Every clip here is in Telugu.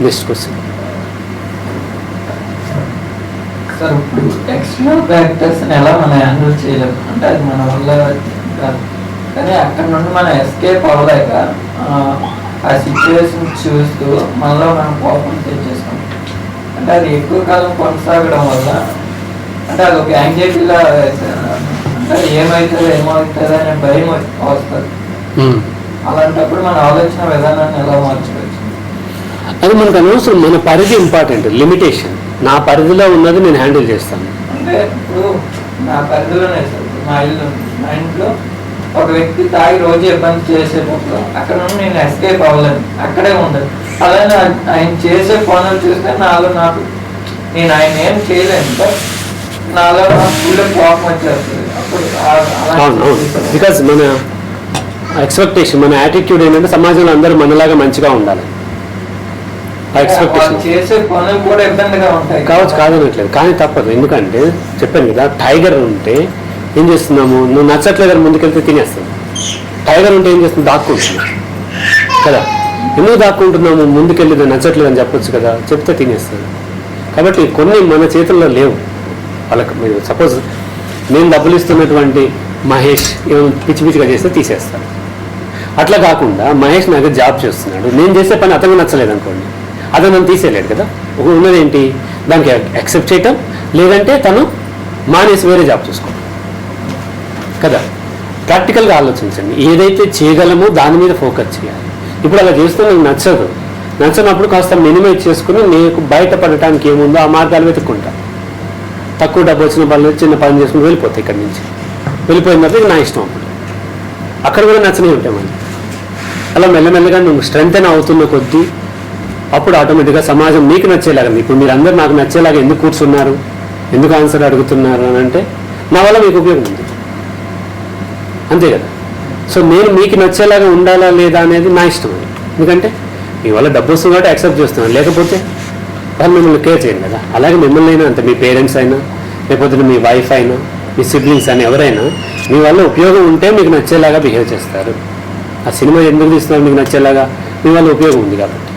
నెక్స్ట్ క్వశ్చన్ సార్ ఇప్పుడు ఫ్యాక్టర్స్ ఎలా మనం హ్యాండిల్ చేయలేము అంటే అది మన వల్ల కాదు. కానీ అక్కడ నుండి మనం ఎస్కేప్ అవ్వలేక ఆ, సిచ్యువేషన్ చూస్తూ మనలో మనం కోపం తెచ్చేస్తాం అంటే అది ఎక్కువ కాలం కొనసాగడం వల్ల అంటే అది ఒక యాంగ్జైటీలా అంటే ఏమవుతుందో ఏమవుతుందో అనే భయం వస్తుంది. అలాంటప్పుడు మన ఆలోచన విధానాన్ని ఎలా మార్చుకోవచ్చు అది మనకు అనవసరం. మన పరిధి ఇంపార్టెంట్ లిమిటేషన్ నా పరిధిలో ఉన్నది నేను హ్యాండిల్ చేస్తాను. అంటే ఇప్పుడు నా పరిధిలోనే సార్ మా ఇల్లు. మా ఇంట్లో ఒక వ్యక్తి తాగి రోజు ఇబ్బంది చేసేటప్పుడు అక్కడ నుండి నేను ఎస్కేప్ అవ్వలేను. అక్కడే ఉండదు అలానే ఆయన- చేసే పనులు చూస్తే నాలో నాకు నేను ఆయన ఏం చేయలేను బట్ నాలో నా ఫుల్ కోపం వచ్చేస్తుంది. అప్పుడు బికాజ్ మన ఎక్స్పెక్టేషన్ మన యాటిట్యూడ్ ఏంటంటే సమాజంలో అందరూ మనలాగా మంచిగా ఉండాలి. ఎక్స్పెక్టేషన్ చేసే పనులు కూడా ఇబ్బందిగా ఉంటాయి. కావచ్చు కాదనట్లేదు. కానీ తప్పదు. ఎందుకంటే చెప్పాను కదా టైగర్ ఉంటే ఏం చేస్తున్నాము? నువ్వు నచ్చట్లేదని ముందుకెళ్తే తినేస్తావు టైగర్ ఉంటే ఏం చేస్తుంది దాక్కుంటున్నావు. కదా? ఎందుకు దాక్కుంటున్నాము? ముందుకెళ్ళి నచ్చట్లేదని చెప్పొచ్చు కదా. చెప్తే తినేస్తుంది కాబట్టి కొన్ని మన చేతుల్లో లేవు. వాళ్ళకి మీరు సపోజ్ నేను డబ్బులు ఇస్తున్నటువంటి మహేష్ ఏమైనా పిచ్చి పిచ్చిగా చేస్తే తీసేస్తాను. అట్లా కాకుండా మహేష్ నాకు జాబ్ చేస్తున్నాడు. నేను చేసే పని అతను నచ్చలేదు అనుకోండి. అతను నన్ను తీసేయలేడు కదా. ఒక ఉన్నది ఏంటి? దానికి యాక్సెప్ట్ చేయటం లేదంటే తను మానేసి వేరే జాబ్ చూసుకోవడం కదా? ప్రాక్టికల్గా ఆలోచించండి. ఏదైతే చేయగలమో దాని మీద ఫోకస్ చేయాలి. ఇప్పుడు అలా చేస్తే నాకు నచ్చదు. నచ్చనప్పుడు కాస్త మినిమైజ్ చేసుకుని నీకు బయటపడటానికి ఏముందో ఆ మార్గాలు వెతుక్కుంటా. తక్కువ డబ్బు వచ్చిన పనులు చిన్న పని చేసుకుని వెళ్ళిపోతాయి ఇక్కడి నుంచి. వెళ్ళిపోయిన తర్వాత నా ఇష్టం అప్పుడు. అక్కడ కూడా నచ్చనే ఉంటాయి మనకి అలా మెల్లమెల్లగా నువ్వు స్ట్రెంగ్ అవుతున్న కొద్దీ అప్పుడు ఆటోమేటిక్గా సమాజం మీకు నచ్చేలాగా ఇప్పుడు మీరు అందరూ నాకు నచ్చేలాగా ఎందుకు కూర్చున్నారు? ఎందుకు ఆన్సర్ అడుగుతున్నారు అని అంటే నా వల్ల మీకు ఉపయోగం ఉంది. అంతే కదా? సో నేను మీకు నచ్చేలాగా ఉండాలా లేదా అనేది నా ఇష్టం ఎందుకంటే మీ వల్ల డబ్బు వస్తుంది కాబట్టి యాక్సెప్ట్ చేస్తున్నాను. లేకపోతే వాళ్ళు మిమ్మల్ని కేర్ చేయరు కదా? అలాగే మిమ్మల్ని అయినా అంతే మీ పేరెంట్స్ అయినా లేకపోతే మీ వైఫ్ అయినా మీ సిబ్లింగ్స్ అని ఎవరైనా మీ వల్ల ఉపయోగం ఉంటే మీకు నచ్చేలాగా బిహేవ్ చేస్తారు. ఆ సినిమా ఎందుకు తీస్తున్నారు? మీకు నచ్చేలాగా మీ వల్ల ఉపయోగం ఉంది కాబట్టి.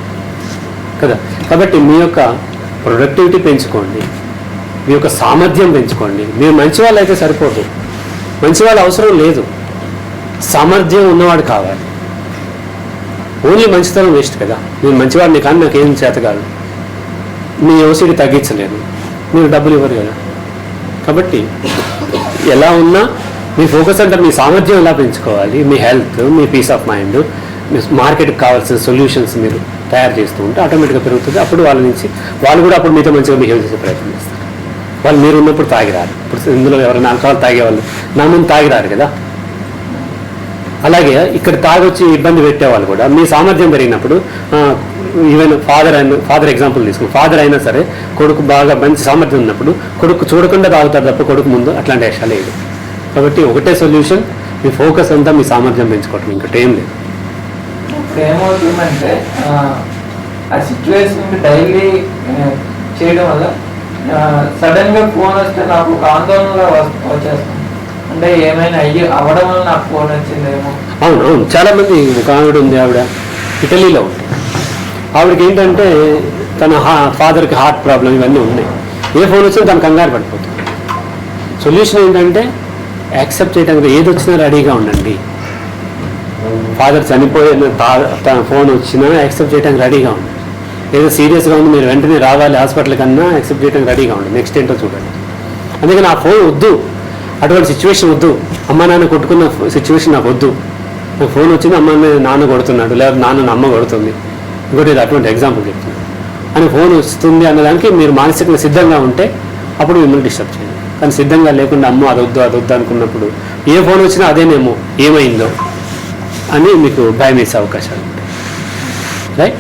కదా? కాబట్టి మీ యొక్క ప్రొడక్టివిటీ పెంచుకోండి. మీ యొక్క సామర్థ్యం పెంచుకోండి. మీరు మంచి వాళ్ళు అయితే సరిపోదు. మంచి వాళ్ళు అవసరం లేదు. సామర్థ్యం ఉన్నవాడు కావాలి. ఓన్లీ మంచితనం వేస్ట్ కదా? నేను మంచివాడిని కానీ నాకేం చేత కాదు. మీ ఓసిడి తగ్గించలేదు. మీరు డబ్బులు ఇవ్వరు కదా? కాబట్టి ఎలా ఉన్నా మీ ఫోకస్ అంటే మీ సామర్థ్యం ఎలా పెంచుకోవాలి? మీ హెల్త్ మీ పీస్ ఆఫ్ మైండ్ మార్కెట్కి కావాల్సిన సొల్యూషన్స్ మీరు తయారు చేస్తూ ఉంటే ఆటోమేటిక్గా పెరుగుతుంది. అప్పుడు వాళ్ళ నుంచి వాళ్ళు కూడా అప్పుడు మీతో మంచిగా బిహేవ్ చేసే ప్రయత్నం చేస్తారు. వాళ్ళు మీరు ఉన్నప్పుడు తాగిరారు. ఇప్పుడు ఇందులో ఎవరైనా ఆల్కహాల్ తాగేవాళ్ళు నా ముందు తాగిరారు కదా. అలాగే ఇక్కడ తాగొచ్చి ఇబ్బంది పెట్టేవాళ్ళు కూడా మీ సామర్థ్యం పెరిగినప్పుడు ఈవెన్ ఫాదర్ అయిన ఫాదర్ ఎగ్జాంపుల్ తీసుకుని ఫాదర్ అయినా సరే కొడుకు బాగా మంచి సామర్థ్యం ఉన్నప్పుడు కొడుకు చూడకుండా తాగుతారు తప్ప కొడుకు ముందు అట్లాంటి వేషాలు లేదు కాబట్టి ఒకటే సొల్యూషన్ మీ ఫోకస్ అంతా మీ సామర్థ్యం పెంచుకోవటం. ఇంకోటి ఏం లేదు. ఏమవుతుందంటే ఆ, ఆ సిచ్యువేషన్ డైలీ చేయడం వల్ల సడన్గా ఫోన్ వస్తే నాకు ఒక ఆందోళనగా వచ్చేస్తుంది. అంటే ఏమైనా అయ్యి అవ్వడం వల్ల నాకు ఫోన్ వచ్చిందేమో. అవును అవును. చాలా మంది ఒక ఆవిడ ఉంది ఆవిడ ఇటలీలో ఆవిడకి ఏంటంటే తన హా ఫాదర్కి హార్ట్ ప్రాబ్లం ఇవన్నీ ఉన్నాయి. ఏ ఫోన్ వచ్చినా తన కంగారు పడిపోతుంది. సొల్యూషన్ ఏంటంటే యాక్సెప్ట్ చేయడానికి ఏది వచ్చినా రెడీగా ఉండండి. ఫాదర్ చనిపోయిన తన ఫోన్ వచ్చినా యాక్సెప్ట్ చేయడానికి రెడీగా ఉంది ఏదో సీరియస్గా ఉంది మీరు వెంటనే రావాలి హాస్పిటల్ కన్నా యాక్సెప్ట్ చేయడానికి రెడీగా ఉండండి నెక్స్ట్ ఏంటో చూడండి. అందుకని ఆ ఫోన్ వద్దు. అటువంటి సిచ్యువేషన్ వద్దు. అమ్మ నాన్న కొట్టుకున్న సిచ్యువేషన్ నాకు వద్దు. నాకు ఫోన్ వచ్చింది అమ్మ నాన్న కొడుతున్నాడు. లేదా నాన్న అమ్మ కొడుతుంది. ఇంకోటి అటువంటి ఎగ్జాంపుల్ చెప్తున్నాను అని ఫోన్ వస్తుంది అన్నదానికి మీరు మానసికంగా సిద్ధంగా ఉంటే అప్పుడు మిమ్మల్ని డిస్టర్బ్ చేయండి. కానీ సిద్ధంగా లేకుండా అమ్మ అది వద్దు అది వద్దు అనుకున్నప్పుడు ఏ ఫోన్ వచ్చినా అదేనేమో. ఏమైందో? అని మీకు భయం వేసే అవకాశాలు ఉంటాయి రైట్